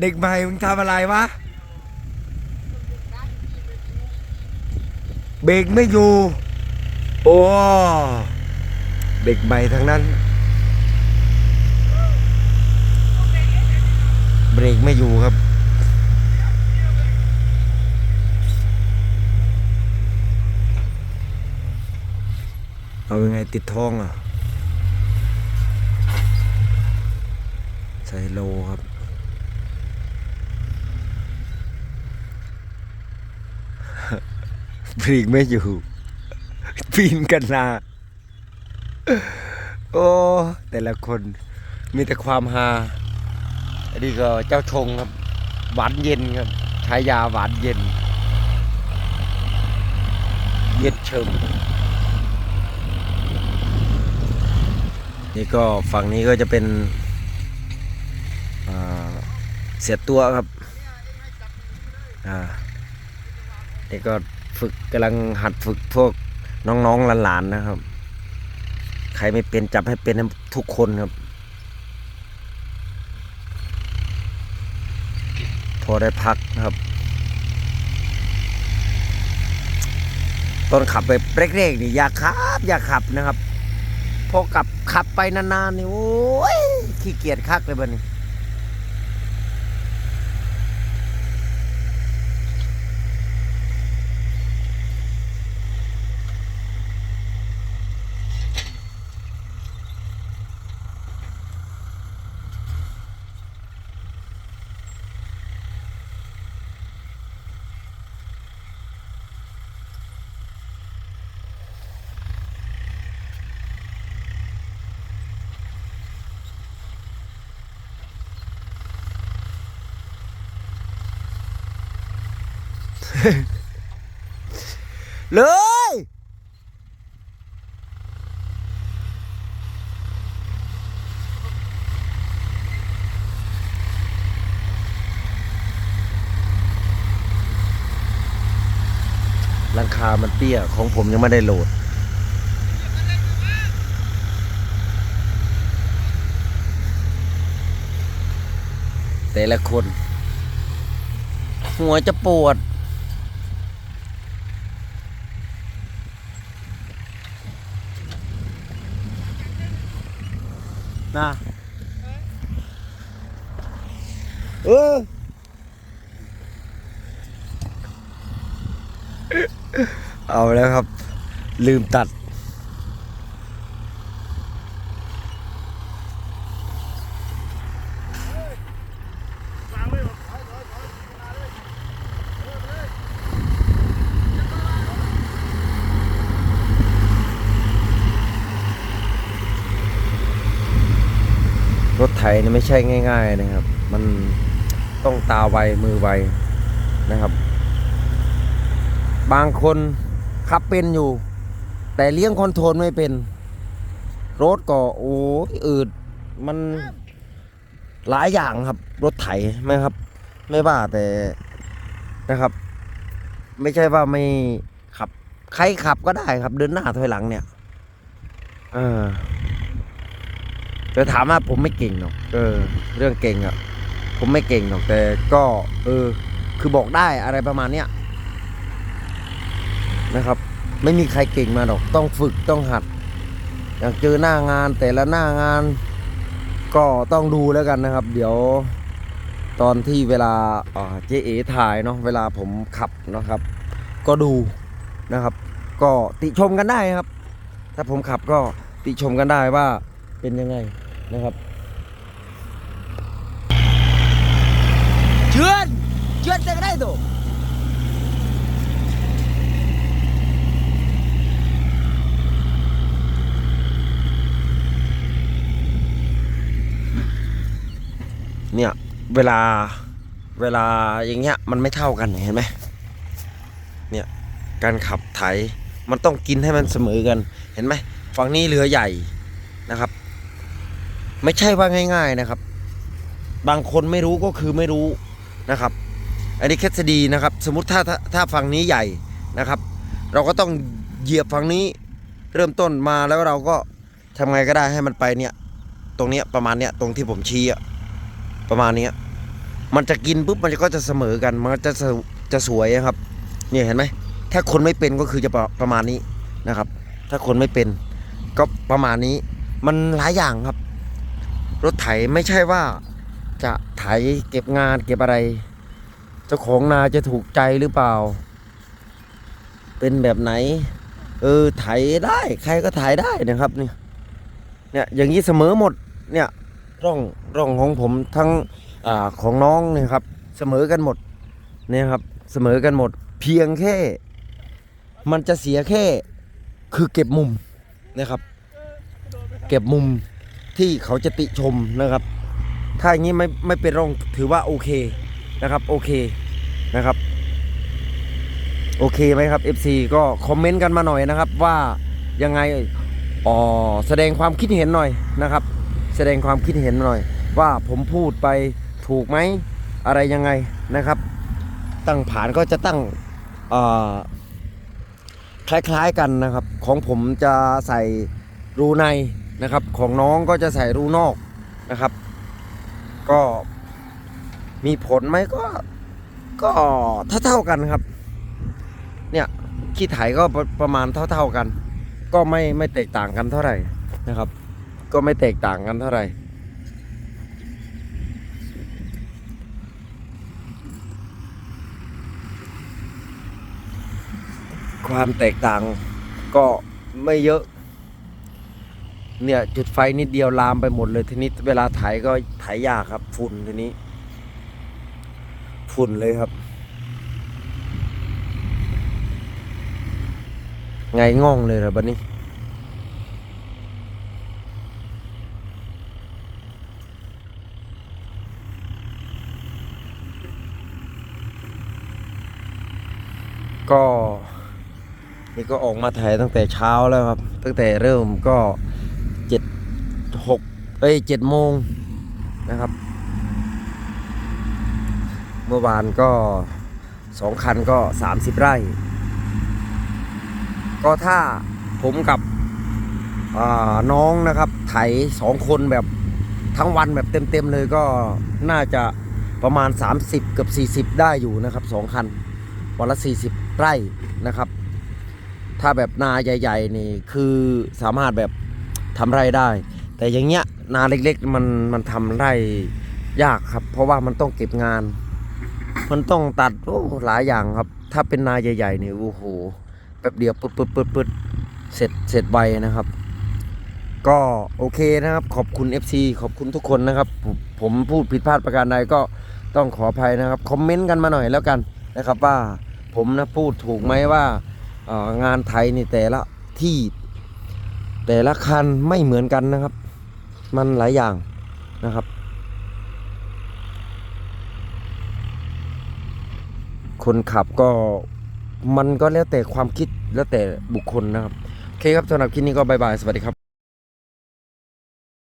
เด็กใหม่มึงทำอะไรวะ เบรกไม่อยู่ โอ้ เด็กใหม่ทั้งนั้น เบรกไม่อยู่ครับ เอายังไงติดท้องอะ ใส่โลครับ เบรกไม่อยู่ ปีนกันนา โอ้ แต่ละคนมีแต่ความฮาอันนี้ก็เจ้าชงครับ หวานเย็นครับใช้ยาหวานเย็น เย็นเชิมนี่ก็ฝั่งนี้ก็จะเป็นเสียตัวครับ อ่า นี่ก็ ฝึกกำลังหัดฝึกพวกน้องๆหลานๆนะครับ ใครไม่เป็นจับให้เป็นทุกคนครับ พอได้พักนะครับ ตอนขับไปเร่งๆนี่อย่าขับ อย่าขับนะครับ พอกลับขับไปนานๆนี่โอ้ยขี้เกียจคักเลยบ้านี้ เลย หลังคามันเตี้ยของผมยังไม่ได้โหลดแต่ละคน หัวจะปวด นะเออเอาแล้วครับ ลืมตัด รถไถนี่ไม่ใช่ง่าย ๆ นะครับ มันต้องตาไวมือไวนะครับ บางคนขับเป็นอยู่ แต่เลี้ยงคอนโทรลไม่เป็น รถก็โอ้ยอืดมันหลายอย่างครับ รถไถไหมครับ ไม่ว่าแต่นะครับ ไม่ใช่ว่าไม่ขับ ใครขับก็ได้ครับ เดินหน้าถอยหลังเนี่ยเออ จะถามว่าผมไม่เก่งหรอกเออ เรื่องเก่งอะ่ะผมไม่เก่งหรอกแต่ก็ เออ คือบอกได้อะไรประมาณเนี้ยนะครับ ไม่มีใครเก่งมาหรอกต้องฝึกต้องหัด อย่างเจอหน้างานแต่ละหน้างาน ก็ต้องดูแล้วกันนะครับ เดี๋ยวตอนที่เวลาอ่าเจเอถ่ายเนาะเวลาผมขับนะครับ ก็ดูนะครับ ก็ติชมกันได้ครับ ถ้าผมขับก็ติชมกันได้ว่าเป็นยังไง นะครับเชือนเชือนจะได้ตัวเนี่ย เวลาเวลาอย่างเงี้ยมันไม่เท่ากันเห็นไหมเนี่ยการขับไถมันต้องกินให้มันเสมอกัน เห็นไหมฝั่งนี้เรือใหญ่นะครับ ไม่ใช่ว่าง่าย ๆนะครับ บางคนไม่รู้ก็คือไม่รู้นะครับ อันนี้แค่สดีนะครับ สมมติถ้าถ้าฝั่งนี้ใหญ่นะครับ เราก็ต้องเหยียบฝั่งนี้เริ่มต้นมาแล้วเราก็ทำไงก็ได้ให้มันไปเนี่ย ตรงเนี้ยประมาณเนี้ยตรงที่ผมชี้อะประมาณเนี้ยมันจะกินปุ๊บมันก็จะเสมอกัน มันจะจะสวยอะครับเนี่ยเห็นไหมถ้าคนไม่เป็นก็คือจะประประมาณนี้นะครับ ถ้าคนไม่เป็นก็ประมาณนี้ มันหลายอย่างครับ รถไถไม่ใช่ว่าจะไถเก็บงานเก็บอะไร เจ้าของนาจะถูกใจหรือเปล่า เป็นแบบไหน เออไถได้ใครก็ไถได้นะครับเนี่ยเนี่ยอย่างนี้เสมอหมดเนี่ยร่องร่องของผมทั้งอของน้องเนี่ยครับ เสมอกันหมดเนี่ยครับเสมอกันหมด เพียงแค่ มันจะเสียแค่คือเก็บมุมนะครับ เก็บมุม ที่เขาจะติชมนะครับ ถ้าอย่างนี้ไม่ไม่เป็นร่องถือว่าโอเคนะครับโอเคนะครับโอเคไหมครับ FC ก็คอมเมนต์กันมาหน่อยนะครับ ว่ายังไงอ๋อแสดงความคิดเห็นหน่อยนะครับ แสดงความคิดเห็นหน่อย ว่าผมพูดไปถูกไหมอะไรยังไงนะครับ ตั้งผานก็จะตั้งคล้ายๆกันนะครับ ของผมจะใส่รูใน นะครับ ของน้องก็จะใส่รูนอกนะครับ ก็มีผลไหมก็ ก็เท่าๆกันครับ เนี่ยขี้ไถก็ประประมาณเท่า ๆกัน ก็ไม่ไม่แตกต่างกันเท่าไหร่นะครับ ก็ไม่แตกต่างกันเท่าไหร่ความแตกต่างก็ไม่เยอะ เนี่ยจุดไฟนิดเดียวลามไปหมดเลยทีนี้เวลาไถก็ไถยยากครับ ฝุ่นทีนี้ ฝุ่นเลยครับ ไงง่องเลยเหรอบัดนี้ก็นี่ก็ออกมาถ่ายตั้งแต่เช้าแล้วครับ ตั้งแต่เริ่มก็ เจ็ดหกเอ้ยเจ็ดโมงนะครับ เมื่อวานก็สองคันก็สามสิบไร่ ก็ถ้าผมกับน้องนะครับ ไถสองคนแบบทั้งวันแบบเต็มๆเลยก็น่าจะประมาณ 30 เกับ40 ได้อยู่นะครับสองคันวันละ 40 ไร่นะครับ ถ้าแบบนาใหญ่ ๆ นี่คือสามารถแบบ ทำไร่ได้ แต่อย่างเงี้ยนาเล็กๆมันมันทำไร่ยากครับ เพราะว่ามันต้องเก็บงาน มันต้องตัดโอ้หลายอย่างครับ ถ้าเป็นนาใหญ่ๆเนี่ยโอ้โหแป๊บเดียวปึ๊ดปึ๊ดปึ๊ดปึ๊ดเสร็จเสร็จไวนะครับ ก็โอเคนะครับ ขอบคุณ FC ขอบคุณทุกคนนะครับ ผมพูดผิดพลาดประการใดก็ต้องขออภัยนะครับคอมเมนต์กันมาหน่อยแล้วกันนะครับว่าผมนะพูดถูกไหมว่างานไทยนี่แต่ละที่ แต่ละคันไม่เหมือนกันนะครับ มันหลายอย่างนะครับ คนขับก็มันก็แล้วแต่ความคิดแล้วแต่บุคคลนะครับ โอเคครับสำหรับคลิปนี้ก็บายบาย สวัสดีครับ